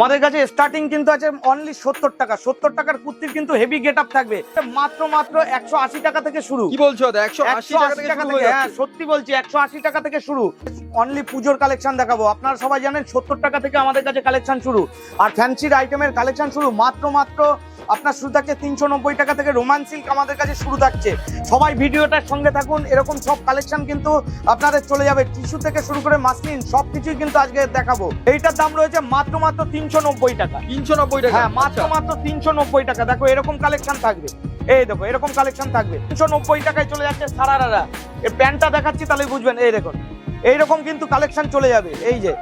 আমাদের কাছে স্টার্টিং কিন্তু আছে অনলি সত্তর টাকা। সত্তর টাকার কুর্তির কিন্তু হেভি গেট আপ থাকবে। মাত্র মাত্র একশো আশি টাকা থেকে শুরু। কি বলছো? একশো আশি টাকা থেকে হ্যাঁ সত্যি বলছি একশো আশি টাকা থেকে শুরু। অনলি পুজোর কালেকশন দেখাবো। আপনারা সবাই জানেন সত্তর টাকা থেকে আমাদের কাছে কালেকশন শুরু। আর ফ্যান্সির আইটেমের কালেকশন শুরু। মাত্র মাত্র আপনার শুরু থাকছে তিনশো নব্বই টাকা থেকে রোমান সিল্ক আমাদের কাছে শুরু থাকছে। সবাই ভিডিওটার সঙ্গে থাকুন এরকম সব কালেকশন কিন্তু আপনাদের চলে যাবে। টিস্যু থেকে শুরু করে মাসলিন সব কিছুই কিন্তু আজকে দেখাবো। এইটার দাম রয়েছে মাত্র মাত্র তিনশো নব্বই টাকা। তিনশো নব্বই টাকা? হ্যাঁ মাত্র আচ্ছা। মাত্র তিনশো নব্বই টাকা। দেখো এরকম কালেকশন থাকবে। এই দেখো এরকম কালেকশন থাকবে। তিনশো নব্বই টাকায় চলে যাচ্ছে সারারারা। এই প্যান্টটা দেখাচ্ছি তাহলে বুঝবেন। এই দেখুন এইরকম কিন্তু কালেকশন চলে যাবে। এই যে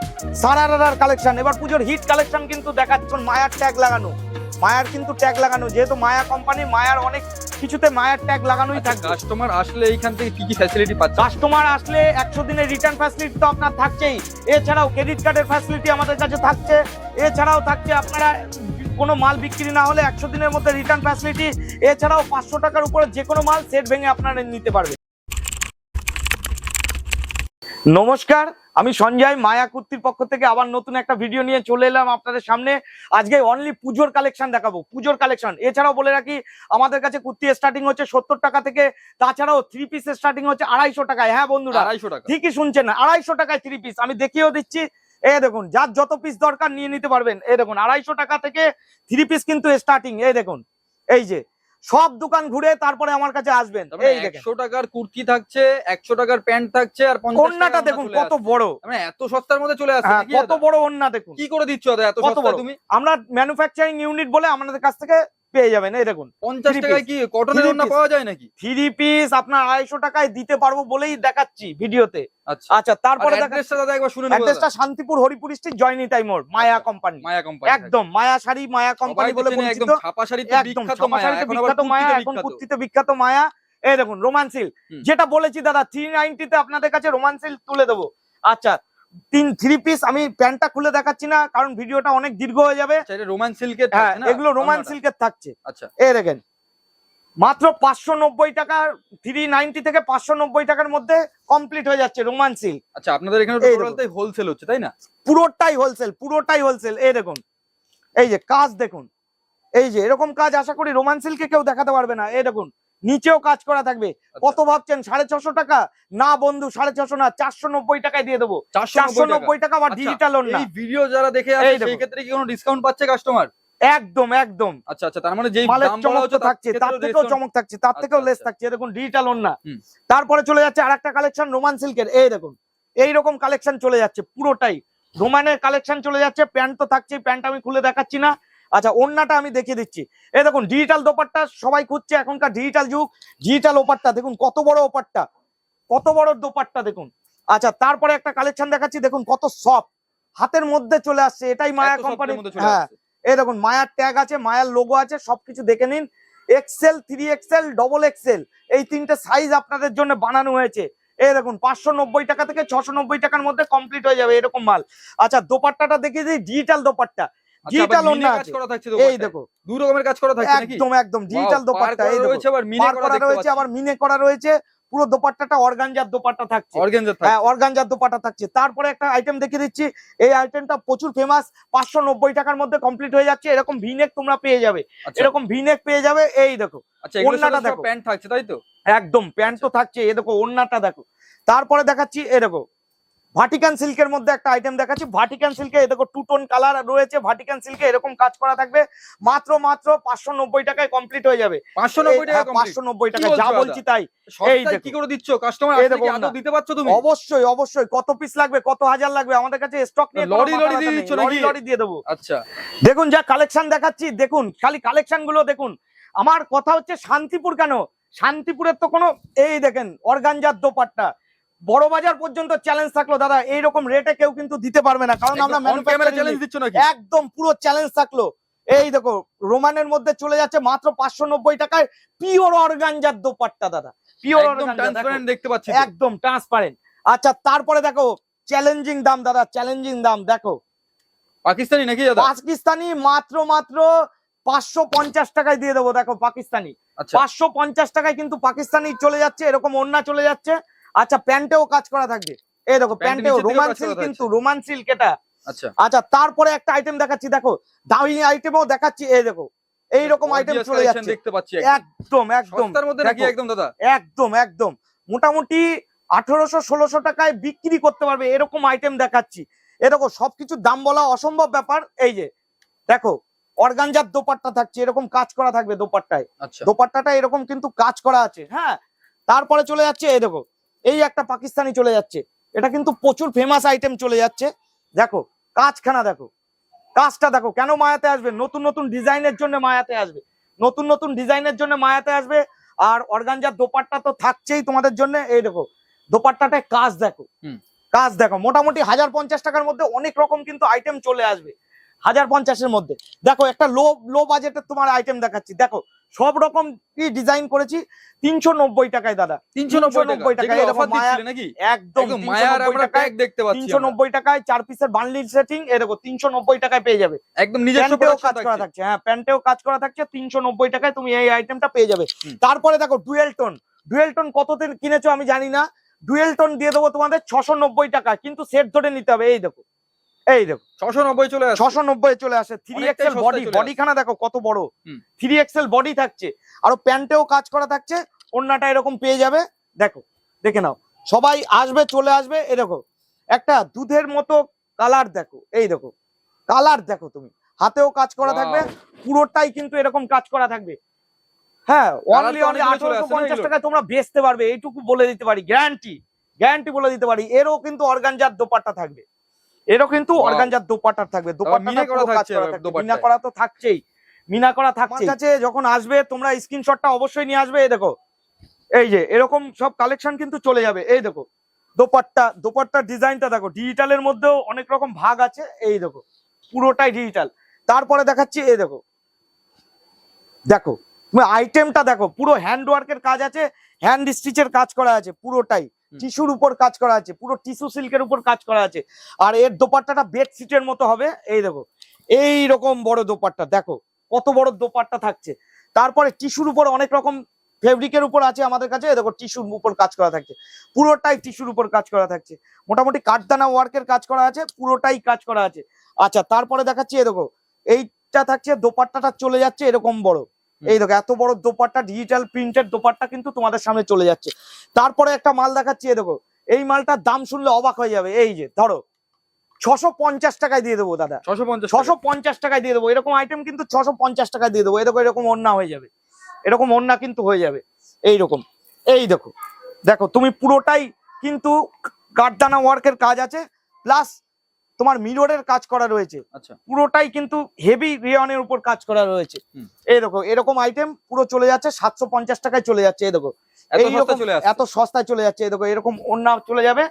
সারারার কালেকশন এবার পুজোর হিট কালেকশন কিন্তু দেখাচ্ছেন মায়ার ট্যাগ লাগানো। মায়ার কিন্তু ট্যাগ লাগানো যেহেতু মায়া কোম্পানি মায়ার অনেক কিছুতে মায়ার ট্যাগ লাগানোই থাকে কাস্টমার আসলে এইখান থেকে কি কি ফ্যাসিলিটি পাচ্ছে? কাস্টমার আসলে একশো দিনের রিটার্ন ফ্যাসিলিটি তো আপনার থাকছেই। এছাড়াও ক্রেডিট কার্ডের ফ্যাসিলিটি আমাদের কাছে থাকছে। এছাড়াও থাকছে আপনারা কোনো মাল বিক্রি না হলে একশো দিনের মধ্যে রিটার্ন ফ্যাসিলিটি এছাড়াও পাঁচশো টাকার উপরে যে কোনো মাল সেট ভেঙে আপনারা নিতে পারবেন। নমস্কার আমি সঞ্জয় মায়া কুর্তির পক্ষ থেকে আবার নতুন একটা ভিডিও নিয়ে চলে এলাম আপনাদের সামনে। আজকে অনলি পুজোর কালেকশন দেখাবো পুজোর কালেকশন এছাড়াও বলে রাখি আমাদের কাছে কুর্তি স্টার্টিং হচ্ছে সত্তর টাকা থেকে তাছাড়াও থ্রি পিস স্টার্টিং হচ্ছে আড়াইশো টাকায়। হ্যাঁ বন্ধুরা আড়াইশো টাকা। ঠিকই শুনছেন না আড়াইশো টাকায় থ্রি পিস আমি দেখিয়েও দিচ্ছি এ দেখুন যার যত পিস দরকার নিয়ে নিতে পারবেন। এই দেখুন আড়াইশো টাকা থেকে থ্রি পিস কিন্তু স্টার্টিং এই দেখুন এই যে সব দোকান ঘুরে তারপরে আমার কাছে আসবেন। মানে এই একশো টাকার কুর্তি থাকছে একশো টাকার প্যান্ট থাকছে আর ওন্নাটা দেখুন কত বড়। মানে এত সস্তার মধ্যে চলে আসছে হ্যাঁ কত বড় ওন্না দেখুন। কি করে দিচ্ছ এত বড়? তুমি? আমরা ম্যানুফ্যাকচারিং ইউনিট বলে আমাদের কাছ থেকে পেয়ে যাবেন এই দেখুন পঞ্চাশ টাকায় কি কটনের ওড়না পাওয়া যায় নাকি? থ্রি পিস আপনার আড়াইশো টাকায় দিতে পারব বলেই দেখাচ্ছি ভিডিওতে। আচ্ছা। আচ্ছা তারপরে অ্যাড্রেসটা শান্তিপুর হরিপুর স্ট্রিট জয়নি টাইমোর মায়া আচ্ছা, কোম্পানি মায়া কোম্পানি একদম মায়া শাড়ি মায়া কোম্পানি বলে পরিচিত। ছাপা শাড়িতে বিখ্যাত মায়া বিখ্যাত মায়া এখন বিখ্যাত। কুর্তিতে বিখ্যাত মায়া। এই দেখুন রোমান্সিল হুম। যেটা বলেছি দাদা থ্রি নাইনটিতে আপনাদের কাছে রোমান্সিল তুলে দেবো। আচ্ছা তিন থ্রি পিস আমি প্যান্টটা খুলে দেখাচ্ছি না কারণ ভিডিওটা অনেক দীর্ঘ হয়ে যাবে। আচ্ছা, রোমান সিল্কের হ্যাঁ এগুলো রোমান সিল্কের থাকছে। আচ্ছা। এই দেখেন মাত্র পাঁচশো নব্বই টাকা থ্রি নাইনটি থেকে পাঁচশো নব্বই টাকার মধ্যে কমপ্লিট হয়ে যাচ্ছে রোমান সিল্ক আচ্ছা আপনাদের এখানে হোলসেল হচ্ছে তাই না? পুরোটাই হোলসেল পুরোটাই হোলসেল এই দেখুন এই যে কাজ দেখুন এই যে এরকম কাজ আশা করি রোমান সিল্কে কেউ দেখাতে পারবে না। এই দেখুন নিচেও কাজ করা থাকবে। আচ্ছা, কত ভাবছেন? সাড়ে ছশো টাকা? না বন্ধু সাড়ে ছশো না চারশো নব্বই টাকায় দিয়ে দেবো। চারশো 490 টাকা। নব্বই টাকা। আচ্ছা, ডিজিটাল না। এই ভিডিও যারা দেখে এই আসে সেই ক্ষেত্রে কি কোনো ডিসকাউন্ট পাচ্ছে কাস্টমার একদম একদম। আচ্ছা আচ্ছা তার মানে যেই মালের দাম বলা হচ্ছে থাকছে তার থেকেও চমক থাকছে তার আচ্ছা, থেকেও লেস আচ্ছা। থাকছে। দেখুন ডিজিটাল না। তারপরে চলে যাচ্ছে আর একটা কালেকশন রোমান সিল্কের এই দেখুন এই রকম কালেকশন চলে যাচ্ছে পুরোটাই। রোমানের কালেকশন চলে যাচ্ছে প্যান্ট তো থাকছে প্যান্ট আমি খুলে দেখাচ্ছি না। আচ্ছা ওন্নাটা আমি দেখিয়ে দিচ্ছি। এই দেখুন ডিজিটাল দোপাট্টা সবাই খুঁজছে এখনকার ডিজিটাল যুগ। ডিজিটাল ওপারটা দেখুন কত বড় ওপারটা কত বড় দোপাট্টা দেখুন। আচ্ছা তারপরে একটা কালেকশন দেখাচ্ছি দেখুন কত সফট হাতের মধ্যে চলে আসছে এটাই মায়া কোম্পানি হ্যাঁ। এই দেখুন মায়ার ট্যাগ আছে মায়ার লোগো আছে সবকিছু দেখে নিন। XL three XL double XL এই তিনটে সাইজ আপনাদের জন্য বানানো হয়েছে। এই দেখুন পাঁচশো নব্বই টাকা থেকে ছশো নব্বই টাকার মধ্যে কমপ্লিট হয়ে যাবে এরকম মাল। আচ্ছা দোপাট্টাটা দেখিয়ে দিই ডিজিটাল দোপাট্টা। ডিজিটাল ওন্না কাজ করা থাকছে এই দেখো। দু রকমের কাজ করা থাকছে নাকি? একদম একদম ডিজিটাল দোপাট্টা এই রয়েছে আবার মিনে করা রয়েছে আবার মিনে করা রয়েছে পুরো দোপাট্টাটা অর্গানজার দোপাট্টা থাকছে। অর্গানজা হ্যাঁ অর্গানজার দোপাট্টা থাকছে। তারপরে একটা আইটেম দেখিয়ে দিচ্ছি। এই আইটেমটা প্রচুর ফেমাস পাঁচশো নব্বই টাকার মধ্যে কমপ্লিট হয়ে যাচ্ছে। এরকম ভিনেক তোমরা পেয়ে যাবে। আচ্ছা। এরকম ভিনেক পেয়ে যাবে। এই দেখো আচ্ছা ওড়নাটা দেখো। প্যান্ট থাকছে তাই তো? একদম প্যান্ট তো থাকছে। এ দেখো ওন্নাটা দেখো। তারপরে দেখাচ্ছি এ দেখো ভাটিকান সিল্কের মধ্যে একটা আইটেম দেখাচ্ছি। ভাটিকান সিল্কে দেখো টু টোন কালার রয়েছে। ভাটিকান সিল্কে এরকম কাজ করা থাকবে। মাত্র মাত্র পাঁচশো নব্বই টাকায় কমপ্লিট হয়ে যাবে। পাঁচশো নব্বই টাকা পাঁচশো নব্বই টাকা যা বলছি তাই। কি করে দিচ্ছ? কাস্টমার দিতে পারছ তুমি? অবশ্যই অবশ্যই। কত পিস লাগবে? কত হাজার লাগবে? আমাদের কাছে স্টক নিয়ে লরি লরি দিয়ে দিচ্ছ লরি লরি দিয়ে দেবো। আচ্ছা। দেখুন যা কালেকশন দেখাচ্ছি দেখুন খালি কালেকশনগুলো দেখুন। আমার কথা হচ্ছে শান্তিপুর কেন? শান্তিপুরের তো কোনো এই দেখেন অর্গানজার দোপাট্টা। বড় বাজার পর্যন্ত চ্যালেঞ্জ থাকল দাদা। এইরকম রেটে কেউ কিন্তু দিতে পারবে না কারণ আমরা চ্যালেঞ্জ দিচ্ছ নাকি? একদম পুরো চ্যালেঞ্জ থাকল। এই দেখো রোমানের মধ্যে চলে যাচ্ছে মাত্র পাঁচশো নব্বই টাকায় পিওর অর্গানজার দোপাট্টা দাদা। পিওর ট্রান্সপারেন্ট দেখতে পাচ্ছি একদম ট্রান্সপারেন্ট আচ্ছা তারপরে দেখো চ্যালেঞ্জিং দাম দাদা চ্যালেঞ্জিং দাম দেখো। পাকিস্তানি নাকি দাদা? পাকিস্তানি মাত্র মাত্র পাঁচশো পঞ্চাশ টাকায় দিয়ে দেবো দেখো পাকিস্তানি। আচ্ছা। পাঁচশো পঞ্চাশ টাকায় কিন্তু পাকিস্তানি চলে যাচ্ছে এরকম ওন্না চলে যাচ্ছে। আচ্ছা প্যান্টেও কাজ করা থাকবে। এই দেখো প্যান্টেও রোমান সিল্ক কিন্তু রোমান সিল্ক এটা। আচ্ছা। আচ্ছা তারপরে একটা আইটেম দেখাচ্ছি দেখো দামি আইটেমও দেখাচ্ছি এই দেখো এইরকম আইটেম চলে যাচ্ছে। দেখতে পাচ্ছি একদম। একদম সস্তার মধ্যে নাকি একদম দাদা? একদম একদম। মোটামুটি আঠারোশো ষোলোশো টাকায় বিক্রি করতে পারবে এরকম আইটেম দেখাচ্ছি। এ দেখো সবকিছুর দাম বলা অসম্ভব ব্যাপার। এই যে দেখো অর্গানজার দোপাট্টা থাকছে এরকম কাজ করা থাকবে দোপাট্টায়। আচ্ছা। দোপাট্টাটা এরকম কিন্তু কাজ করা আছে হ্যাঁ? তারপরে চলে যাচ্ছে এই দেখো এই একটা পাকিস্তানি চলে যাচ্ছে। এটা কিন্তু প্রচুর ফেমাস আইটেম চলে যাচ্ছে। দেখো কাজখানা দেখো। কাজটা দেখো কেন মায়াতে আসবে? নতুন নতুন ডিজাইনের জন্য মায়াতে আসবে। নতুন নতুন ডিজাইনের জন্য মায়াতে আসবে। আর অর্গানজার দোপাট্টা তো থাকছেই তোমাদের জন্য। এই দেখো দোপাট্টাটায় কাজ দেখো। হুম। কাজ দেখো মোটামুটি হাজার পঞ্চাশ টাকার মধ্যে অনেক রকম কিন্তু আইটেম চলে আসবে। হাজার পঞ্চাশের মধ্যে। দেখো একটা লো লো বাজেটের তোমার আইটেম দেখাচ্ছি। দেখো সব রকম কি ডিজাইন করেছি? তিনশো নব্বই টাকায় দাদা। তিনশো নব্বই টাকা টাকা, যেগুলো এরকম offer মায়া- দিচ্ছিলে নাকি? একদম একদম 390 মায়ার আমরা টাকায় তিনশো নব্বই টাকায় চার পিসের বান্ডিল সেটিং এ দেখো তিনশো নব্বই টাকায় পেয়ে যাবে। একদম কাজ করা থাকছে। থাকছে হ্যাঁ প্যান্টেও কাজ করা থাকছে তিনশো নব্বই টাকায় তুমি এই আইটেমটা পেয়ে যাবে। তারপরে দেখো ডুয়েল টোন ডুয়েল টোন কততে কিনেছো আমি জানি না। ডুয়েল টোন দিয়ে দেবো তোমাদের ছশো নব্বই টাকা কিন্তু সেট ধরে নিতে হবে এই দেখো। এই দেখো ছশো নব্বই চলে ছশো নব্বই চলে আসে। থ্রি এক্সেল বডি চলে বডি খানা দেখো কত বড়। থ্রি এক্সেল বডি থাকছে। আরও প্যান্টেও কাজ করা থাকছে অন্যটা এরকম পেয়ে যাবে। দেখো দেখে নাও। সবাই আসবে চলে আসবে এ দেখো। একটা দুধের মতো কালার দেখো এই দেখো। কালার দেখো তুমি। হাতেও কাজ করা থাকবে পুরোটাই কিন্তু এরকম কাজ করা থাকবে। হ্যাঁ অনলি আঠারোশো পঞ্চাশ টাকায় তোমরা বেচতে পারবে এইটুকু বলে দিতে পারি গ্যারান্টি গ্যারান্টি বলে দিতে পারি এরও কিন্তু অর্গানজার দোপাট্টা থাকবে। এরও কিন্তু. অর্গানজার দোপাট্টা থাকবে দোপাট্টা মিনা করা তো থাকছেই মিনা করা থাকছে কাছে যখন আসবে তোমরা স্ক্রিনশটটা অবশ্যই নিয়ে আসবে এই দেখো। এই যে এরকম সব কালেকশন কিন্তু চলে যাবে এই দেখো। দোপাট্টা দোপাট্টার ডিজাইনটা দেখো ডিজিটালের মধ্যেও অনেক রকম ভাগ আছে এই দেখো। পুরোটাই ডিজিটাল তারপরে দেখাচ্ছি এই দেখো। দেখো তুমি আইটেমটা দেখো পুরো হ্যান্ড ওয়ার্কের কাজ আছে হ্যান্ড স্টিচের কাজ করা আছে পুরোটাই। টিস্যুর উপর কাজ করা আছে, পুরো টিস্যু সিল্কের উপর কাজ করা আছে। আর এর দোপাট্টাটা বেডশিটের মতো হবে, এই দেখো এই রকম বড় দোপাট্টা, দেখো, কত বড় দোপাট্টা থাকছে। তারপরে টিস্যুর উপর অনেক রকম ফেব্রিকের উপর আছে আমাদের কাছে দেখো, টিস্যুর উপর কাজ করা থাকছে। পুরোটাই টিস্যুর উপর কাজ করা থাকছে। মোটামুটি কাঠদানা ওয়ার্কের কাজ করা আছে, পুরোটাই কাজ করা আছে। আচ্ছা তারপরে দেখাচ্ছি, এই দেখো, এইটা থাকছে, দোপাট্টাটা চলে যাচ্ছে এরকম বড়। এই দেখো এত বড় দোপাট্টা ডিজিটাল প্রিন্টেড দোপাট্টা কিন্তু তোমাদের সামনে চলে যাচ্ছে। তারপরে একটা মাল দেখাচ্ছি এই দেখো এই মালটার দাম শুনলে অবাক হয়ে যাবে। এই যে ধরো ছশো পঞ্চাশ টাকায় দিয়ে দেবো দাদা। ছশো পঞ্চাশ টাকায়। দিয়ে দেবো। এরকম আইটেম কিন্তু ছশো পঞ্চাশ টাকায় দিয়ে দেবো। এরকম এরকম ওন্না হয়ে যাবে। এরকম ওন্না কিন্তু হয়ে যাবে। এই রকম এই দেখো দেখো তুমি পুরোটাই কিন্তু কাঠদানা ওয়ার্কের কাজ আছে। প্লাস তোমার মিররের কাজ করা রয়েছে। আচ্ছা। পুরোটাই কিন্তু হেভি রেয়নের উপর কাজ করা রয়েছে। এই দেখো এরকম আইটেম পুরো চলে যাচ্ছে সাতশো পঞ্চাশ টাকায় চলে যাচ্ছে এই দেখো। এত এইরকম সস্তায় চলে যাচ্ছে এই দেখো এরকম ওন্না চলে যাবে।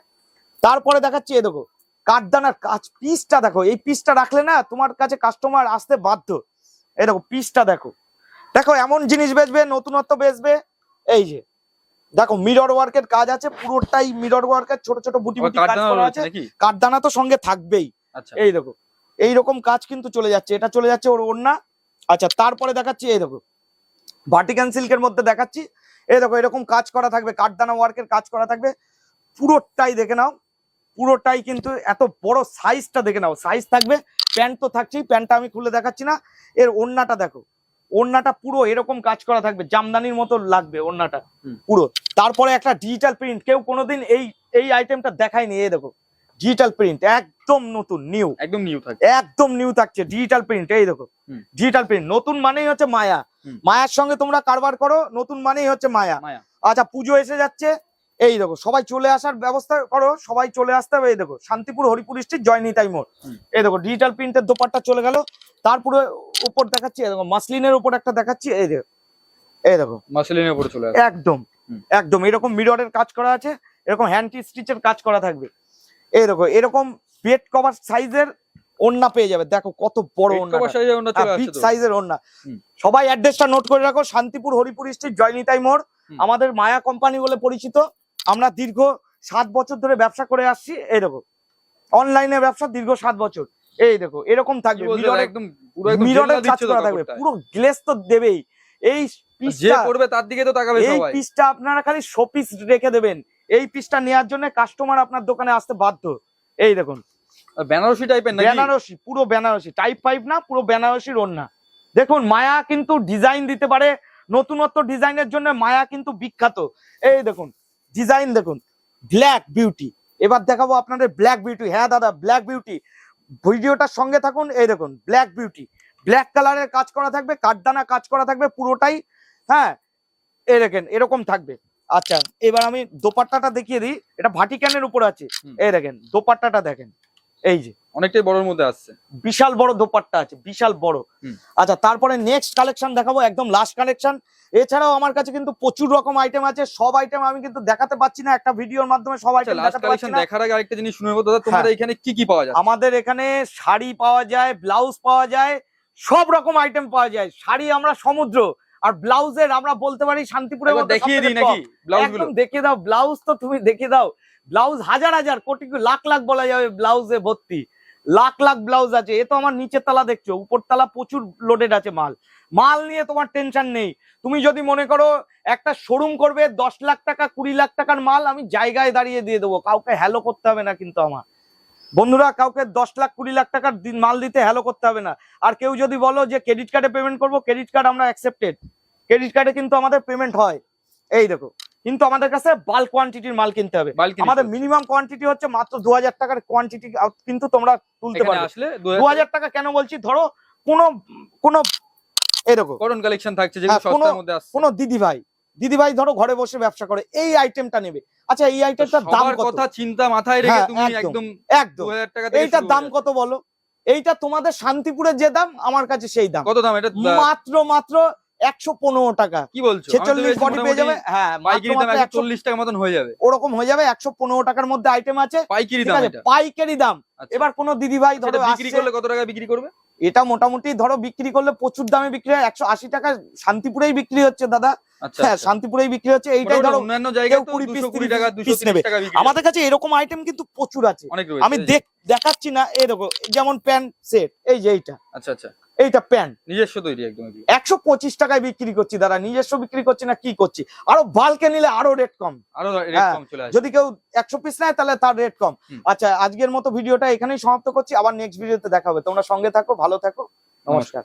তারপরে দেখাচ্ছি এই দেখো কাঠদানার কাজ পিসটা দেখো এই পিসটা রাখলে না তোমার কাছে কাস্টমার আসতে বাধ্য। এই দেখো পিসটা দেখো। দেখো এমন জিনিস বেচবে নতুনত্ব বেচবে এই যে। দেখো মিরর ওয়ার্কের কাজ আছে পুরোটাই মিরর ওয়ার্কের ছোট ছোট বুটি বুটি কাজ করা আছে। কাঠদানা তো সঙ্গে থাকবেই। আচ্ছা। এই দেখো এই রকম কাজ কিন্তু চলে যাচ্ছে এটা চলে যাচ্ছে ওর ওড়না। আচ্ছা তারপরে দেখাচ্ছি এই দেখো ভাটিকান সিল্কের মধ্যে দেখাচ্ছি। এই দেখো এরকম কাজ করা থাকবে কাঠদানা ওয়ার্কের কাজ করা থাকবে। পুরোটাই দেখে নাও পুরোটাই কিন্তু এত বড় সাইজটা দেখে নাও সাইজ থাকবে প্যান্ট তো থাকছেই প্যান্টটা আমি খুলে দেখাচ্ছি না। এর ওড়নাটা দেখো ওড়নাটা পুরো এরকম কাজ করা থাকবে জামদানির মতো লাগবে ওড়নাটা পুরো। তারপরে একটা ডিজিটাল প্রিন্ট কেউ কোনোদিন এই এই আইটেমটা দেখায়নি এই দেখো ডিজিটাল প্রিন্ট একদম নতুন নিউ একদম নিউ থাকে একদম নিউ থাকছে ডিজিটাল প্রিন্ট এই দেখো ডিজিটাল প্রিন্ট নতুন মানেই হচ্ছে মায়া। মায়ার সঙ্গে তোমরা কারবার করো নতুন মানেই হচ্ছে মায়া। আচ্ছা পুজো এসে যাচ্ছে এই দেখো সবাই চলে আসার ব্যবস্থা করো সবাই চলে আসতে হবে এই দেখো শান্তিপুর হরিপুর স্ট্রিট জয়নিতাই মোড়। এই দেখো ডিজিটাল প্রিন্টের দোপাট্টা চলে গেল তারপরে উপর দেখাচ্ছি এই দেখো মাসলিনের উপর একটা দেখাচ্ছি এই দেখো এই দেখো। মাসলিনের উপরে চলে একদম একদম এরকম মিররের কাজ করা আছে এরকম হ্যান্ড স্টিচের কাজ করা থাকবে। এই দেখো এরকম বেড কভার সাইজের ওন্না পেয়ে যাবে দেখো কত বড় সাইজের ওন্না সবাই অ্যাড্রেসটা নোট করে রাখো শান্তিপুর হরিপুর স্ট্রিট জয়নিতাই মোড় আমাদের মায়া কোম্পানি বলে পরিচিত। আমরা দীর্ঘ সাত বছর ধরে ব্যবসা করে আসছি এই দেখো। অনলাইনে ব্যবসা দীর্ঘ সাত বছর। এই দেখো এরকম থাকবে। মিররের পুরো একদম মিররের জেল্লা কাজ করা থাকবে। পুরো গ্লেস তো দেবেই। এই পিসটা করবে তার দিকে তো তাকাবে এই পিসটা আপনারা খালি শো পিস রেখে দেবেন। এই পিসটা নেওয়ার জন্য কাস্টমার আপনার দোকানে আসতে বাধ্য। এই দেখুন। বেনারসি টাইপের নাকি? বেনারসি পুরো বেনারসি। টাইপ ফাইভ না পুরো বেনারসির দেখুন মায়া কিন্তু ডিজাইন দিতে পারে। নতুনত্ব ডিজাইনের জন্য মায়া কিন্তু বিখ্যাত। এই দেখুন ডিজাইন দেখুন ব্ল্যাক বিউটি এবার দেখাবো আপনাদের ব্ল্যাক বিউটি হ্যাঁ দাদা ব্ল্যাক বিউটি ভিডিওটার সঙ্গে থাকুন এই দেখুন ব্ল্যাক বিউটি ব্ল্যাক কালারের কাজ করা থাকবে কাঠদানা কাজ করা থাকবে পুরোটাই হ্যাঁ এই দেখেন এরকম থাকবে। আচ্ছা এবার আমি দোপাট্টাটা দেখিয়ে দিই এটা ভাটিকানের উপর আছে। এই দেখেন দোপাট্টাটা দেখেন এই যে। অনেকটাই বড়র মধ্যে আসছে। বিশাল বড় দোপাট্টা আছে বিশাল বড়। আচ্ছা তারপরে নেক্সট কালেকশন দেখাবো একদম লাস্ট কালেকশন এছাড়াও আমার কাছে কিন্তু প্রচুর রকম আইটেম আছে সব আইটেম আমি কিন্তু দেখাতে পাচ্ছি না একটা ভিডিওর মাধ্যমে সব আচ্ছা আইটেম দেখাতে পাচ্ছি না। দেখার আগে আরেকটা জিনিস শুনে নেব দাদা তোমাদের হ্যাঁ। এখানে কি কি পাওয়া যায়? আমাদের এখানে শাড়ি পাওয়া যায় ব্লাউজ পাওয়া যায় সব রকম আইটেম পাওয়া যায়। শাড়ি আমরা সমুদ্র আর ব্লাউজের আমরা বলতে পারি শান্তিপুরের দেখিয়ে দিই নাকি একদম দেখিয়ে দাও ব্লাউজ তো তুমি দেখিয়ে দাও। ব্লাউজ হাজার হাজার কোটি কোটি, লাখ লাখ বলা যাবে ব্লাউজে ভর্তি। লাখ লাখ ব্লাউজ আছে, এ তো আমার নিচের তলা দেখছ, উপর তলা প্রচুর লোডেড আছে মাল। মাল নিয়ে তোমার টেনশন নেই। তুমি যদি মনে করো একটা শোরুম করবে, দশ লাখ টাকা, কুড়ি লাখ টাকার মাল, আমি জায়গায় দাঁড়িয়ে দিয়ে দেবো। কাউকে হ্যালো করতে হবে না কিন্তু আমার। বন্ধুরা, কাউকে দশ লাখ, কুড়ি লাখ টাকার মাল দিতে হ্যালো করতে হবে না। আর কেউ যদি বলো যে ক্রেডিট কার্ডে পেমেন্ট করব ক্রেডিট কার্ড আমরা অ্যাকসেপ্টেড ক্রেডিট কার্ডে কিন্তু আমাদের পেমেন্ট হয়। এই দেখো। কিন্তু আমাদের কাছে বাল্ক কোয়ান্টিটির মাল কিনতে হবে। আমাদের মিনিমাম কোয়ান্টিটি হচ্ছে মাত্র দু হাজার টাকার কোয়ান্টিটি কিন্তু তোমরা তুলতে পারবে। আসলে দু টাকা কেন বলছি? ধরো কোনো কোনো এরকম। করন কালেকশন থাকছে কোনো- দিদি ভাই দিদি ভাই ধরো ঘরে বসে ব্যবসা করে এই আইটেমটা নেবে। আচ্ছা এই আইটেমটার দাম কথা চিন্তা মাথায় রেখে হ্যাঁ, তুমি একদম। একদম একদম। 2000 টাকা থেকে এইটার দাম কত বলো? এইটা তোমাদের শান্তিপুরের যে দাম আমার কাছে সেই দাম। কত দাম? এটা মাত্র মাত্র একশো পনেরো টাকা। কি বলছো? ছেচল্লিশ বডি পেয়ে যাবে। হ্যাঁ চল্লিশ টাকা মতন হয়ে যাবে। ওরকম হয়ে যাবে একশো পনেরো টাকার মধ্যে আইটেম আছে। পাইকারি দাম পাইকারি দাম। আচ্ছা। এবার কোনো দিদি ভাই ধরো বিক্রি করলে কত টাকা বিক্রি করবে? এটা মোটামুটি ধরো বিক্রি করলে প্রচুর দামে বিক্রি হয়। একশো আশি টাকা শান্তিপুরেই বিক্রি হচ্ছে দাদা। আচ্ছা হ্যাঁ আচ্ছা। শান্তিপুরেই বিক্রি হচ্ছে। এইটাই ধরো অন্যান্য জায়গায় কেউ তো 20 piece, 200 কুড়ি টাকা piece 230 নেবে। আমাদের কাছে এরকম আইটেম কিন্তু প্রচুর আছে। আমি দেখ দেখাচ্ছি না দেখো যেমন প্যান্ট সেট এই যে এইটা। আচ্ছা আচ্ছা। এইটা প্যান্ট। নিজস্ব তৈরি একদম একশো পঁচিশ টাকায় বিক্রি করছি দাদা। নিজস্ব বিক্রি করছি না কি করছি? আরও বালকে নিলে আরও রেট কম। আরও হ্যাঁ, যদি কেউ একশো পিস নেয় তাহলে তার রেট কম। আচ্ছা আজকের মতো ভিডিওটা এখানেই সমাপ্ত করছি। আবার নেক্সট ভিডিওতে দেখা হবে। তোমরা সঙ্গে থাকো ভালো থাকো। নমস্কার।